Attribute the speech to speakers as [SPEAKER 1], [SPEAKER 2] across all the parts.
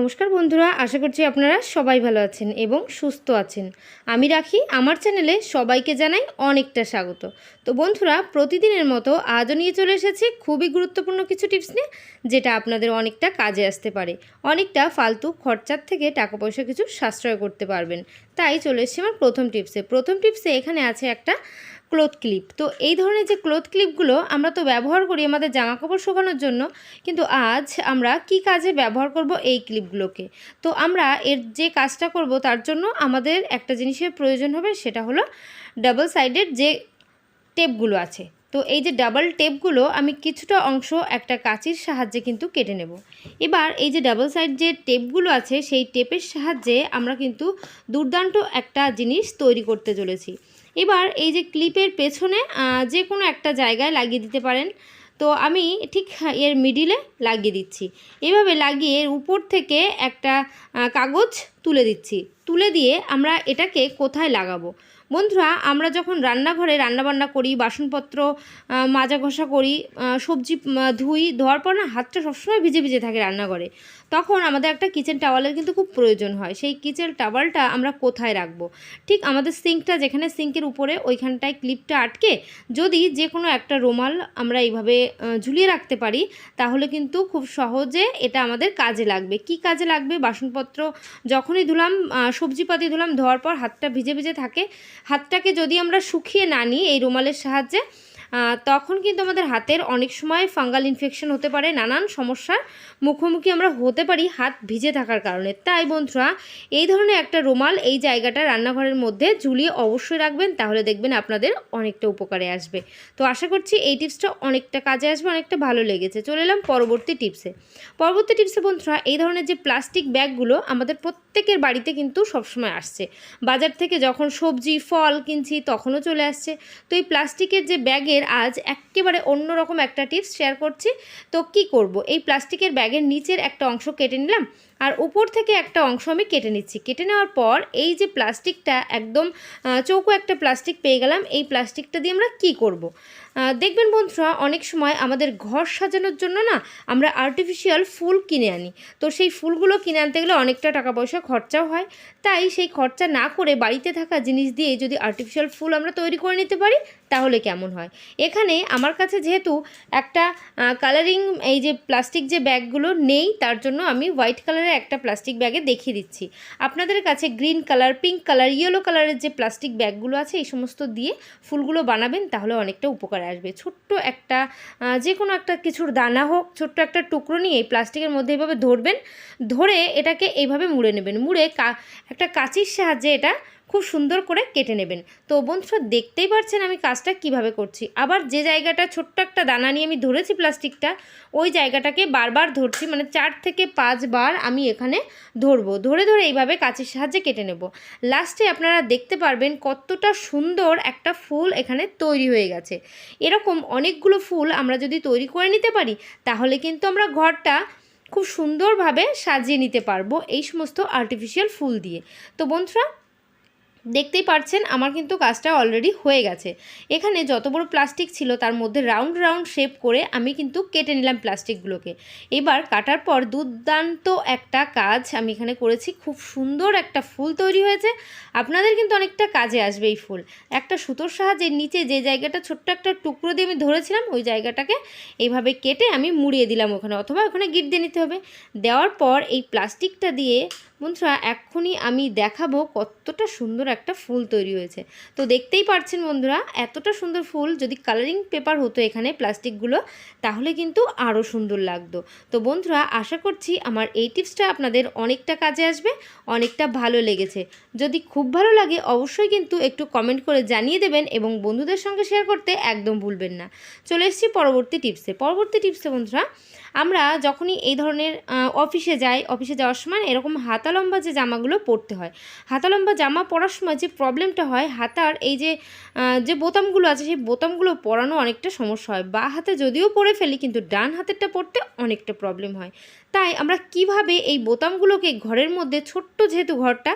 [SPEAKER 1] নমস্কার বন্ধুরা, আশা করছি আপনারা সবাই ভালো আছেন এবং সুস্থ আছেন। আমি রাখি, আমার চ্যানেলে সবাইকে জানাই অনেকটা স্বাগত। তো বন্ধুরা, প্রতিদিনের মতো আজও নিয়ে চলে এসেছি খুবই গুরুত্বপূর্ণ কিছু টিপস নিয়ে, যেটা আপনাদের অনেকটা কাজে আসতে পারে। অনেকটা ফালতু খরচার থেকে টাকা পয়সা কিছু সাশ্রয় করতে পারবেন। তাই চলে এসেছি আমার প্রথম টিপসে। প্রথম টিপসে এখানে আছে একটা ক্লোথ ক্লিপ। তো এই ধরনের যে ক্লোথ ক্লিপগুলো আমরা তো ব্যবহার করি আমাদের জামা কাপড় শুকানোর জন্য, কিন্তু আজ আমরা কি কাজে ব্যবহার করব এই ক্লিপগুলোকে? তো আমরা এর যে কাজটা করব তার জন্য আমাদের একটা জিনিসের প্রয়োজন হবে, সেটা হলো ডাবল সাইডের যে টেপগুলো আছে। তো এই যে ডাবল টেপগুলো আমি কিছুটা অংশ একটা কাঁচির সাহায্যে কিন্তু কেটে নেব। এবার এই যে ডাবল সাইড যে টেপগুলো আছে, সেই টেপের সাহায্যে আমরা কিন্তু দুর্দান্ত একটা জিনিস তৈরি করতে চলেছি। এবার এই যে ক্লিপের পেছনে যে কোনো একটা জায়গায় লাগিয়ে দিতে পারেন। তো আমি ঠিক এর মিডিলে লাগিয়ে দিচ্ছি। এভাবে লাগিয়ে এর উপর থেকে একটা কাগজ তুলে দিচ্ছি। তুলে দিয়ে আমরা এটাকে কোথায় লাগাবো? বন্ধুরা, আমরা যখন রান্নাঘরে রান্নাবান্না করি, বাসনপত্র মাজা ঘষা করি সবজি ধুই, ধোয়ার পর না, হাতটা সবসময় ভিজে ভিজে থাকে রান্নাঘরে। তখন আমাদের একটা কিচেন টাওয়ালের কিন্তু খুব প্রয়োজন হয়। সেই কিচেন টাওয়ালটা আমরা কোথায় রাখব? ঠিক আমাদের সিঙ্কটা যেখানে সিঙ্কের উপরে ওইখানটায় ক্লিপটা আটকে যদি যে কোনো একটা রুমাল আমরা এইভাবে ঝুলিয়ে রাখতে পারি, তাহলে কিন্তু খুব সহজে এটা আমাদের কাজে লাগবে। কি কাজে লাগবে? বাসনপত্র যখনই ধুলাম সবজিপাতি ধুলাম, ধোয়ার পর হাতটা ভিজে ভিজে থাকে। হাতটাকে যদি আমরা শুকিয়ে না নিই এই রুমালের সাহায্যে তখন কিন্তু আমাদের হাতের অনেক সময় ফাঙ্গাল ইনফেকশন হতে পারে, নানান সমস্যার মুখোমুখি আমরা হতে পারি হাত ভিজে থাকার কারণে। তাই বন্ধুরা, এই ধরনের একটা রুমাল এই জায়গাটা রান্নাঘরের মধ্যে ঝুলিয়ে অবশ্যই রাখবেন, তাহলে দেখবেন আপনাদের অনেকটা উপকারে আসবে। তো আশা করছি এই টিপসটা অনেকটা কাজে আসবে, অনেকটা ভালো লেগেছে। চলে এলাম পরবর্তী টিপসে। পরবর্তী টিপসে বন্ধুরা, এই ধরনের যে প্লাস্টিক ব্যাগগুলো আমাদের প্রত্যেকের বাড়িতে কিন্তু সবসময় আসছে। বাজার থেকে যখন সবজি, ফল কিনছি তখনও চলে আসছে। তো এই প্লাস্টিকের যে ব্যাগের আজ একেবারে অন্যরকম একটা টিপস শেয়ার করছি। তো কি করব? এই প্লাস্টিকের ব্যাগের নিচের একটা অংশ কেটে নিলাম। আর উপর থেকে একটা অংশ আমি কেটে নিচ্ছি। কেটে নেওয়ার পর এই যে প্লাস্টিকটা একদম চৌকো একটা প্লাস্টিক পেয়ে গেলাম। এই প্লাস্টিকটা দিয়ে আমরা কি করব। দেখবেন বন্ধুরা, অনেক সময় আমাদের ঘর সাজানোর জন্য না আমরা আর্টিফিশিয়াল ফুল কিনে আনি। তো সেই ফুলগুলো কিনে আনতে গেলে অনেকটা টাকা পয়সা খরচাও হয়। তাই সেই খরচা না করে বাড়িতে থাকা জিনিস দিয়ে যদি আর্টিফিশিয়াল ফুল আমরা তৈরি করে নিতে পারি, তাহলে কেমন হয়? এখানে আমার কাছে যেহেতু একটা কালারিং এই যে প্লাস্টিক যে ব্যাগগুলো নেই, তার জন্য আমি হোয়াইট কালারের একটা প্লাস্টিক ব্যাগে দেখিয়ে দিচ্ছি। আপনাদের কাছে green colour pink colour yellow কালারের যে প্লাস্টিক ব্যাগগুলো আছে, এই সমস্ত দিয়ে ফুলগুলো বানাবেন, তাহলে অনেকটা উপকারে আসবে। ছোট্ট একটা যে কোনো একটা কিছুর দানা হোক, ছোট্ট একটা টুকরো নিয়ে এই প্লাস্টিকের মধ্যে এইভাবে ধরবেন, ধরে এটাকে এইভাবে মুড়ে নেবেন। মুড়ে একটা কাঁচির সাহায্যে এটা খুব সুন্দর করে কেটে নেবেন। তো বন্ধুরা, দেখতেই পারছেন আমি কাজটা কীভাবে করছি। আবার যে জায়গাটা ছোট্ট একটা দানা নিয়ে আমি ধরেছি প্লাস্টিকটা, ওই জায়গাটাকে বারবার ধরছি মানে চার থেকে পাঁচবার আমি এখানে ধরবো। ধরে ধরে এইভাবে কাঁচির সাহায্যে কেটে নেব। লাস্টে আপনারা দেখতে পারবেন কতটা সুন্দর একটা ফুল এখানে তৈরি হয়ে গেছে। এরকম অনেকগুলো ফুল আমরা যদি তৈরি করে নিতে পারি, তাহলে কিন্তু আমরা ঘরটা খুব সুন্দরভাবে সাজিয়ে নিতে পারব এই সমস্ত আর্টিফিশিয়াল ফুল দিয়ে। তো বন্ধুরা দেখতেই পাচ্ছেন আমার কিন্তু কাজটা অলরেডি হয়ে গেছে। এখানে যত বড় প্লাস্টিক ছিল, তার মধ্যে রাউন্ড রাউন্ড শেপ করে আমি কিন্তু কেটে নিলাম প্লাস্টিকগুলোকে এবার কাটার পর দুর্দান্ত একটা কাজ আমি এখানে করেছি। খুব সুন্দর একটা ফুল তৈরি হয়েছে। আপনাদের কিন্তু অনেকটা কাজে আসবে এই ফুল। একটা সুতোর সাহায্যে নিচে যে জায়গাটা ছোট্ট একটা টুকরো দিয়ে আমি ধরেছিলাম, ওই জায়গাটাকে এইভাবে কেটে আমি মুড়িয়ে দিলাম ওখানে, অথবা ওখানে গিট দিয়ে নিতে হবে। দেওয়ার পর এই প্লাস্টিকটা দিয়ে বন্ধুরা, এক্ষুনি আমি দেখাবো কতটা সুন্দর একটা ফুল তৈরি হয়েছে। তো দেখতেই পারছেন বন্ধুরা, এতটা সুন্দর ফুল যদি কালারিং পেপার হতো এখানে প্লাস্টিকগুলো, তাহলে কিন্তু আরও সুন্দর লাগতো। তো বন্ধুরা, আশা করছি আমার এই টিপসটা আপনাদের অনেকটা কাজে আসবে, অনেকটা ভালো লেগেছে। যদি খুব ভালো লাগে, অবশ্যই কিন্তু একটু কমেন্ট করে জানিয়ে দেবেন এবং বন্ধুদের সঙ্গে শেয়ার করতে একদম ভুলবেন না। চলে এসেছি পরবর্তী টিপসে পরবর্তী টিপসে বন্ধুরা, আমরা যখনই এই ধরনের অফিসে যাই অফিসে যাওয়ার সময় এরকম হাতা লম্বা যে জামাগুলো পরতে হয়। হাতা লম্বা জামা পরার সময় যে প্রবলেমটা হয়, হাতার এই যে যে বোতামগুলো আছে, সেই বোতামগুলো পরানো অনেকটা সমস্যা হয়। বা হাতে যদিও পরে ফেলি, কিন্তু ডান হাতেরটা পরতে অনেকটা প্রবলেম হয়। তাই আমরা কীভাবে এই বোতামগুলোকে ঘরের মধ্যে ছোট্ট যেহেতু ঘরটা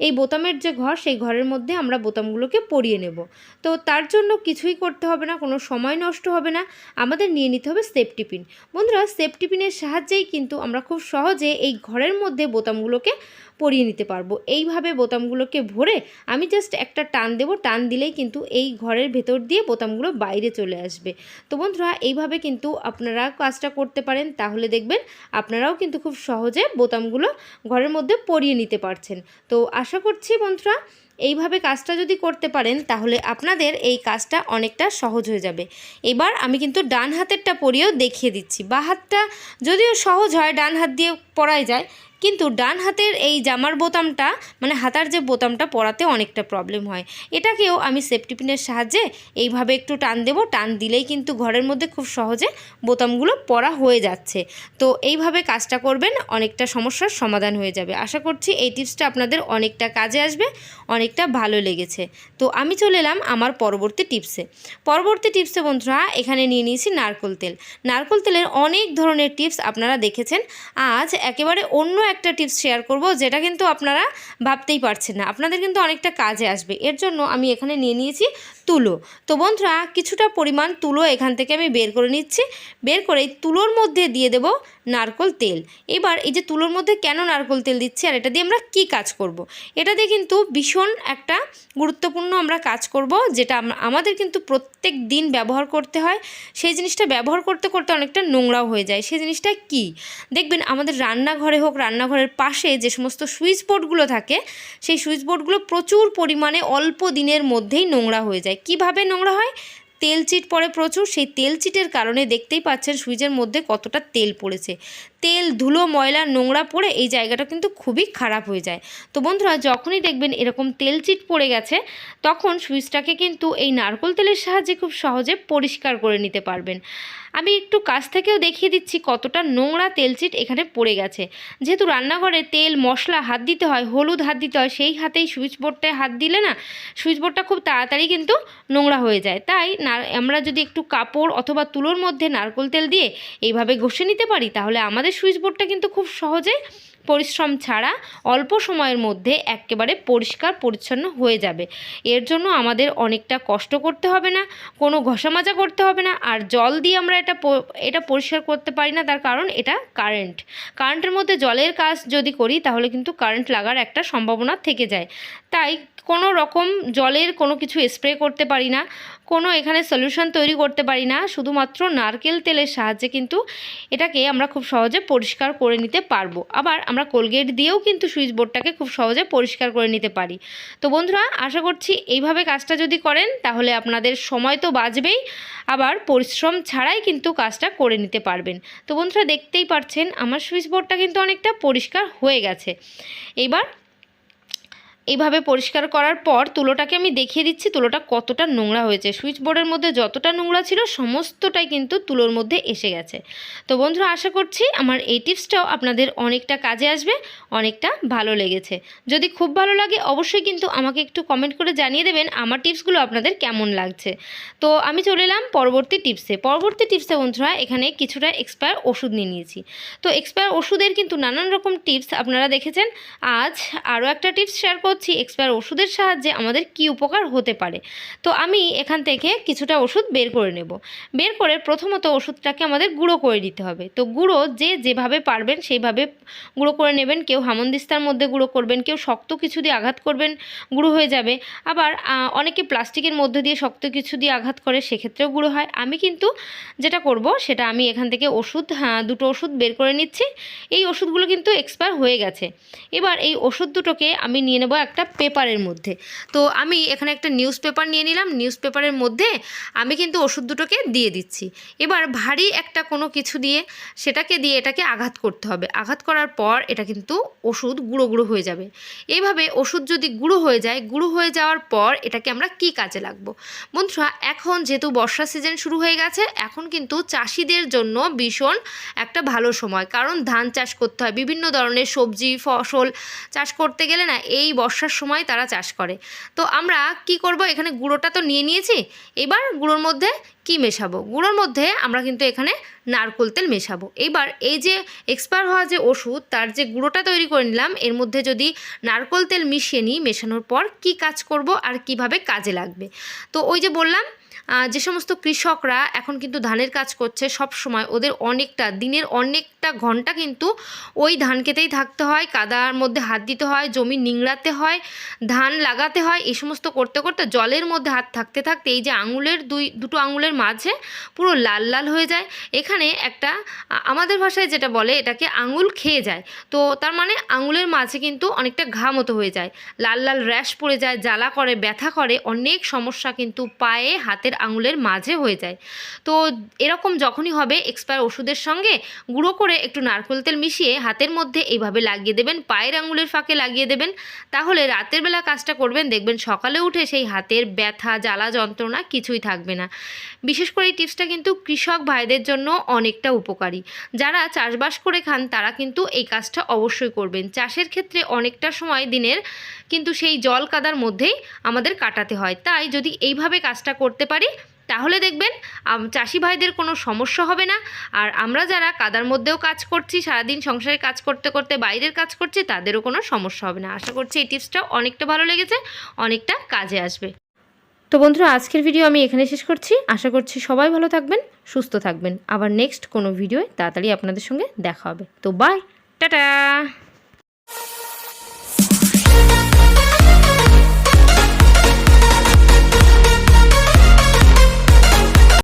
[SPEAKER 1] এই বোতামের যে ঘর, সেই ঘরের মধ্যে আমরা বোতামগুলোকে পরিয়ে নেব। তো তার জন্য কিছুই করতে হবে না, কোনো সময় নষ্ট হবে না। আমাদের নিয়ে নিতে হবে সেফটি পিন বন্ধুরা সেফটি পিনের সাহায্যেই কিন্তু আমরা খুব সহজে এই ঘরের মধ্যে বোতামগুলোকে পরিয়ে নিতে পারব। এইভাবে বোতামগুলোকে ভরে আমি জাস্ট একটা টান দেবো। টান দিলেই কিন্তু এই ঘরের ভেতর দিয়ে বোতামগুলো বাইরে চলে আসবে। তো বন্ধুরা, এইভাবে কিন্তু আপনারা কাজটা করতে পারেন। তাহলে দেখবেন আপনারাও কিন্তু খুব সহজে বোতামগুলো ঘরের মধ্যে পরিয়ে নিতে পারছেন। তো আশা করছি বন্ধুরা এইভাবে কাজটা যদি করতে পারেন, তাহলে আপনাদের এই কাজটা অনেকটা সহজ হয়ে যাবে। এবার আমি কিন্তু ডান হাতেরটা পরিয়েও দেখিয়ে দিচ্ছি। বা হাতটা যদিও সহজ হয়, ডান হাত দিয়ে পরাই যায়, কিন্তু ডান হাতের এই জামার বোতামটা মানে হাতার যে বোতামটা পরাতে অনেকটা প্রবলেম হয়। এটাকেও আমি সেফটি পিনের সাহায্যে এইভাবে একটু টান দেবো। টান দিলেই কিন্তু ঘরের মধ্যে খুব সহজে বোতামগুলো পরা হয়ে যাচ্ছে। তো এইভাবে কাজটা করবেন, অনেকটা সমস্যার সমাধান হয়ে যাবে। আশা করছি এই টিপসটা আপনাদের অনেকটা কাজে আসবে। অনেকটা ভালো লেগেছে। তো আমি চলে এলাম আমার পরবর্তী টিপসে পরবর্তী টিপসে বন্ধুরা, এখানে নিয়ে নিয়েছি নারকোল তেল। নারকোল তেলের অনেক ধরনের টিপস আপনারা দেখেছেন। আজ একেবারে অন্য একটা টিপস শেয়ার করব, যেটা কিন্তু আপনারা ভাবতেই পারছেন না। আপনাদের কিন্তু অনেকটা কাজে আসবে। এর জন্য আমি এখানে নিয়ে নিয়েছি তুলো। তো বন্ধুরা, কিছুটা পরিমাণ তুলো এখান থেকে আমি বের করে নিচ্ছি। বের করে তুলোর মধ্যে দিয়ে দেব নারকোল তেল। এবার এই যে তুলোর মধ্যে কেন নারকোল তেল দিচ্ছি আর এটা দিয়ে আমরা কি কাজ করব। এটা দিয়ে কিন্তু ভীষণ একটা গুরুত্বপূর্ণ আমরা কাজ করব, যেটা আমাদের কিন্তু প্রত্যেক দিন ব্যবহার করতে হয়। সেই জিনিসটা ব্যবহার করতে করতে অনেকটা নোংরাও হয়ে যায়। সেই জিনিসটা কি? দেখবেন আমাদের রান্নাঘরে হোক, রান্নাঘরের পাশে যে সমস্ত সুইচ বোর্ডগুলো থাকে, সেই সুইচ বোর্ডগুলো প্রচুর পরিমাণে অল্প দিনের মধ্যেই নোংরা হয়ে যায়। কীভাবে নোংরা হয়? তেল চিট পড়ে প্রচুর, সেই তেল চিটের কারণে দেখতেই পাচ্ছেন সুইচের মধ্যে কতটা তেল পড়েছে। তেল, ধুলো, ময়লা, নোংরা পড়ে এই জায়গাটা কিন্তু খুবই খারাপ হয়ে যায়। তো বন্ধুরা, যখনই দেখবেন এরকম তেল চিট পড়ে গেছে, তখন সুইচটাকে কিন্তু এই নারকোল তেলের সাহায্যে খুব সহজে পরিষ্কার করে নিতে পারবেন। আমি একটু কাছ থেকেও দেখিয়ে দিচ্ছি কতটা নোংরা তেলচিট এখানে পড়ে গেছে। যেহেতু রান্নাঘরে তেল, মশলা, হাত দিতে হয়, হলুদ হাত দিতে হয়, সেই হাতেই সুইচ বোর্ডটায় হাত দিলে না, সুইচ বোর্ডটা খুব তাড়াতাড়ি কিন্তু নোংরা হয়ে যায়। তাই না, আমরা যদি একটু কাপড় অথবা তুলোর মধ্যে নারকোল তেল দিয়ে এইভাবে ঘষে নিতে পারি, তাহলে আমাদের সুইচ বোর্ডটা কিন্তু খুব সহজে পরিশ্রম ছাড়া অল্প সময়ের মধ্যে একেবারে পরিষ্কার, পরিচ্ছন্ন হয়ে যাবে। এর জন্য আমাদের অনেকটা কষ্ট করতে হবে না, কোনো ঘষা মাজা করতে হবে না, আর জল দিয়ে আমরা এটা এটা পরিষ্কার করতে পারি না, তার কারণ এটা কারেন্ট কারেন্টের মধ্যে জলের কাজ যদি করি, তাহলে কিন্তু কারেন্ট লাগার একটা সম্ভাবনা থেকে যায়। তাই কোনো রকম জলের কোনো কিছু স্প্রে করতে পারি না কোনো এখানে সলিউশন তৈরি করতে পারি না। শুধুমাত্র নারকেল তেলের সাহায্যে কিন্তু এটাকে আমরা খুব সহজে পরিষ্কার করে নিতে পারব। আবার আমরা কোলগেট দিয়েও কিন্তু সুইচ বোর্ডটাকে খুব সহজে পরিষ্কার করে নিতে পারি। তো বন্ধুরা, আশা করছি এইভাবে কাজটা যদি করেন, তাহলে আপনাদের সময় তো বাঁচবেই। আবার পরিশ্রম ছাড়াই কিন্তু কাজটা করে নিতে পারবেন। তো বন্ধুরা, দেখতেই পাচ্ছেন আমার সুইচ বোর্ডটা কিন্তু অনেকটা পরিষ্কার হয়ে গেছে। এইবার এইভাবে পরিষ্কার করার পর তুলোটাকে আমি দেখিয়ে দিচ্ছি, তুলোটা কতটা নোংরা হয়েছে। সুইচ বোর্ডের মধ্যে যতটা নোংরা ছিল, সমস্তটাই কিন্তু তুলোর মধ্যে এসে গেছে। তো বন্ধুরা, আশা করছি আমার এই টিপসটাও আপনাদের অনেকটা কাজে আসবে, অনেকটা ভালো লেগেছে। যদি খুব ভালো লাগে, অবশ্যই কিন্তু আমাকে একটু কমেন্ট করে জানিয়ে দেবেন আমার টিপসগুলো আপনাদের কেমন লাগছে। তো আমি চলে এলাম পরবর্তী টিপসে। পরবর্তী টিপসে বন্ধুরা, এখানে কিছুটা এক্সপায়ার ওষুধ নিয়ে নিয়েছি। তো এক্সপায়ার ওষুধের কিন্তু নানান রকম টিপস আপনারা দেখেছেন। আজ আরও একটা টিপস শেয়ার এক্সপায়ার ওষুধের সাহায্যে আমাদের কি উপকার হতে পারে। তো আমি এখান থেকে কিছুটা ওষুধ বের করে নেব। বের করে প্রথমত ওষুধটাকে আমাদের গুঁড়ো করে দিতে হবে। তো গুঁড়ো যে যেভাবে পারবেন সেইভাবে গুঁড়ো করে নেবেন। কেউ হামন্দিস্তার মধ্যে গুঁড়ো করবেন কেউ শক্ত কিছু দিয়ে আঘাত করবেন গুঁড়ো হয়ে যাবে। আবার অনেকে প্লাস্টিকের মধ্যে দিয়ে শক্ত কিছু দিয়ে আঘাত করে সেক্ষেত্রেও গুঁড়ো হয়। আমি কিন্তু যেটা করব সেটা আমি এখান থেকে ওষুধ হ্যাঁ, দুটো ওষুধ বের করে নিচ্ছি। এই ওষুধগুলো কিন্তু এক্সপায়ার হয়ে গেছে। এবার এই ওষুধ দুটোকে আমি নিয়ে নেব একটা পেপারের মধ্যে। তো আমি এখানে একটা নিউজ পেপার নিয়ে নিলাম নিউজ পেপারের মধ্যে আমি কিন্তু ওষুধ দুটোকে দিয়ে দিচ্ছি। এবার ভারী একটা কোনো কিছু দিয়ে সেটাকে দিয়ে এটাকে আঘাত করতে হবে। আঘাত করার পর এটা কিন্তু ওষুধ গুঁড়ো গুঁড়ো হয়ে যাবে। এইভাবে ওষুধ যদি গুঁড়ো হয়ে যায়, গুঁড়ো হয়ে যাওয়ার পর এটাকে আমরা কি কাজে লাগবো? বন্ধুরা, এখন যেহেতু বর্ষা সিজন শুরু হয়ে গেছে, এখন কিন্তু চাষিদের জন্য ভীষণ একটা ভালো সময়। কারণ ধান চাষ করতে হয়, বিভিন্ন ধরনের সবজি, ফসল চাষ করতে গেলে না, এই বর্ষা বর্ষার সময় তারা চাষ করে। তো আমরা কি করব? এখানে গুঁড়োটা তো নিয়ে নিয়েছি। এবার গুঁড়োর মধ্যে কি মেশাবো? গুঁড়োর মধ্যে আমরা কিন্তু এখানে নারকোল তেল মেশাবো। এবার এই যে এক্সপায়ার হওয়া যে ওষুধ, তার যে গুঁড়োটা তৈরি করে নিলাম, এর মধ্যে যদি নারকোল তেল মিশিয়ে নিই, মেশানোর পর কি কাজ করব আর কীভাবে কাজে লাগবে? তো ওই যে বললাম যে সমস্ত কৃষকরা এখন কিন্তু ধানের কাজ করছে, সব সময় ওদের অনেকটা, দিনের অনেকটা ঘণ্টা কিন্তু ওই ধান খেতেই থাকতে হয়, কাদার মধ্যে হাত দিতে হয়, জমি নিংড়াতে হয়, ধান লাগাতে হয়, এই সমস্ত করতে করতে জলের মধ্যে হাত থাকতে থাকতে এই যে আঙুলের দুই, দুটো আঙুলের মাঝে পুরো লাল লাল হয়ে যায়। এখানে একটা আমাদের ভাষায় যেটা বলে এটাকে আঙুল খেয়ে যায়। তো তার মানে আঙুলের মাঝে কিন্তু অনেকটা ঘা মতো হয়ে যায়। লাল লাল র্যাশ পড়ে যায়, জ্বালা করে, ব্যথা করে, অনেক সমস্যা কিন্তু পায়ে, হাতের আঙুলের মাঝে হয়ে যায়। তো এরকম যখনই হবে এক্সপায়ার ওষুধের সঙ্গে গুঁড়ো করে একটু নারকেল তেল মিশিয়ে হাতের মধ্যে এইভাবে লাগিয়ে দেবেন, পায়ের আঙুলের ফাঁকে লাগিয়ে দেবেন। তাহলে রাতের বেলা কাজটা করবেন, দেখবেন সকালে উঠে সেই হাতের ব্যথা, জ্বালা, যন্ত্রণা কিছুই থাকবে না। বিশেষ করে এই টিপসটা কিন্তু কৃষক ভাইদের জন্য অনেকটা উপকারী। যারা চাষবাস করে খান, তারা কিন্তু এই কাজটা অবশ্যই করবেন। চাষের ক্ষেত্রে অনেকটা সময় দিনের, কিন্তু সেই জল কাদার মধ্যেই আমাদের কাটাতে হয়। তাই যদি এইভাবে কাজটা করতে পারি তাহলে দেখবেন চাষি ভাইদের কোনো সমস্যা হবে না। আর আমরা যারা কাদার মধ্যেও কাজ করছি, সারাদিন সংসারে কাজ করতে করতে বাইরের কাজ করছি, তাদেরও কোনো সমস্যা হবে না। আশা করছি এই টিপসটা অনেকটা ভালো লেগেছে, অনেকটা কাজে আসবে। তো বন্ধুরা, আজকের ভিডিও আমি এখানে শেষ করছি। আশা করছি সবাই ভালো থাকবেন, সুস্থ থাকবেন। আবার নেক্সট কোনো ভিডিওয় তাড়াতাড়ি আপনাদের সঙ্গে দেখা হবে। তো বাই টাটা!